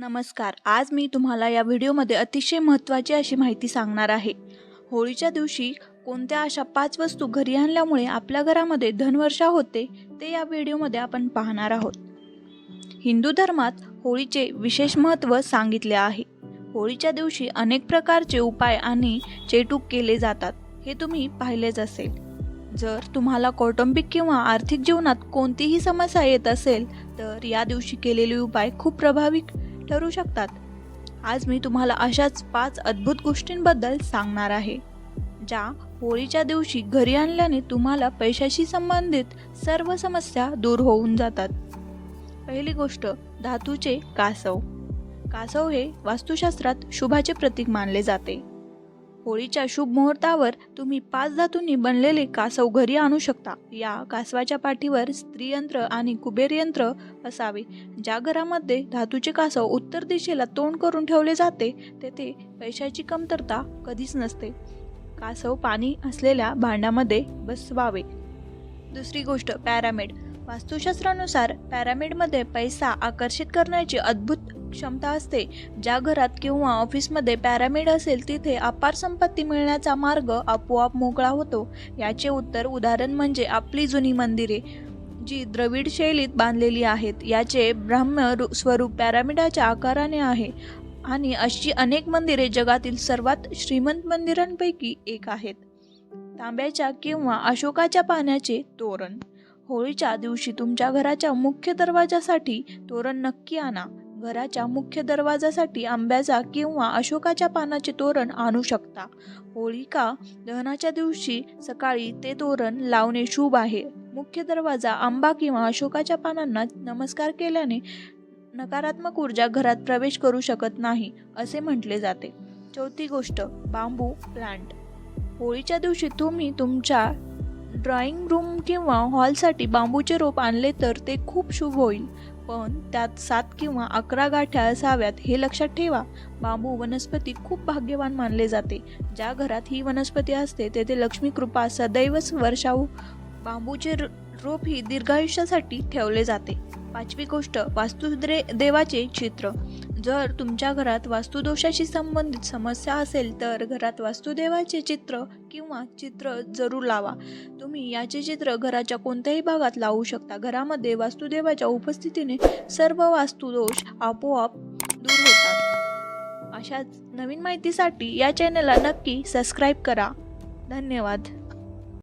नमस्कार. आज मी तुम्हाला या व्हिडिओमध्ये अतिशय महत्त्वाची अशी माहिती सांगणार आहे. होळीच्या दिवशी कोणत्या अशा पाच वस्तू घरी आणल्यामुळे आपल्या घरामध्ये धनवर्षा होते ते या व्हिडिओमध्ये आपण पाहणार आहोत. हिंदू धर्मात होळीचे विशेष महत्त्व सांगितले आहे. होळीच्या दिवशी अनेक प्रकारचे उपाय आणि चेटूक केले जातात हे तुम्ही पाहिलेच असेल. जर तुम्हाला कौटुंबिक किंवा आर्थिक जीवनात कोणतीही समस्या येत असेल तर या दिवशी केलेले उपाय खूप प्रभावी ठरू शकतात. आज मी तुम्हाला अशाच पाच अद्भुत गोष्टींबद्दल सांगणार आहे ज्या होळीच्या दिवशी घरी आणल्याने तुम्हाला पैशाशी संबंधित सर्व समस्या दूर होऊन जातात. पहिली गोष्ट धातूचे कासव. कासव हे वास्तुशास्त्रात शुभाचे प्रतीक मानले जाते. होळीच्या शुभ मुहूर्तावर तुम्ही पाच धातूंनी बनलेले कासव घरी आणू शकता. या कासवाच्या पाठीवर स्त्रीयंत्र आणि कुबेर यंत्र असावे. ज्या घरामध्ये धातूचे कासव उत्तर दिशेला तोंड करून ठेवले जाते तेथे पैशाची कमतरता कधीच नसते. कासव पाणी असलेल्या भांड्यामध्ये बसवावे. दुसरी गोष्ट पॅरामिड. वास्तुशास्त्रानुसार पॅरामिडमध्ये पैसा आकर्षित करण्याची अद्भुत क्षमता असते. ज्या घरात किंवा ऑफिसमध्ये पॅरामिड असेल तिथे अपार संपत्ती मिळण्याचा मार्ग आपोआप मोकळा होतो. याचे उत्तर उदाहरण म्हणजे आपली जुनी मंदिरे जी द्रविड शैलीत बांधलेली आहेत. याचे ब्राह्म रु- स्वरूप पॅरामिडाच्या आकाराने आहे. आणि अशी अनेक मंदिरे जगातील सर्वात श्रीमंत मंदिरांपैकी एक आहेत. तांब्याच्या किंवा अशोकाच्या पाण्याचे तोरण. होळीच्या दिवशी तुमच्या घराच्या मुख्य दरवाजासाठी तोरण नक्की आणा. घराच्या मुख्य दरवाजासाठी आंब्याचा किंवा अशोकाच्या पानाचे तोरण आणू शकता. होळिका दहनाच्या दिवशी सकाळी ते तोरण लावणे शुभ आहे. मुख्य दरवाजा आंबा किंवा अशोकाच्या पानांना नमस्कार केल्याने नकारात्मक ऊर्जा घरात प्रवेश करू शकत नाही असे म्हटले जाते. चौथी गोष्ट बांबू प्लांट. होळीच्या दिवशी तुम्ही तुमच्या ड्रॉइंग रूम किंवा हॉलसाठी बांबूचे रोप आणले तर ते खूप शुभ होईल. पण त्यात सात किंवा अकरा गाठ्या असाव्यात हे लक्षात ठेवा. बांबू वनस्पती खूप भाग्यवान मानले जाते. ज्या घरात ही वनस्पती असते तेथे लक्ष्मी कृपा सदैव वर्षाव बांबूचे रोप ही दीर्घायुष्यासाठी ठेवले जाते. पाचवी गोष्ट वास्तुद्रे देवाचे चित्र. जर तुमच्या घरात वास्तुदोषाशी संबंधित समस्या असेल तर घरात वास्तुदेवाचे चित्र किंवा चित्र जरूर लावा. तुम्ही याचे चित्र घराच्या कोणत्याही भागात लावू शकता. घरामध्ये वास्तुदेवाच्या उपस्थितीने सर्व वास्तुदोष आपोआप दूर होतात. अशाच नवीन माहितीसाठी या चॅनलला नक्की सबस्क्राईब करा. धन्यवाद.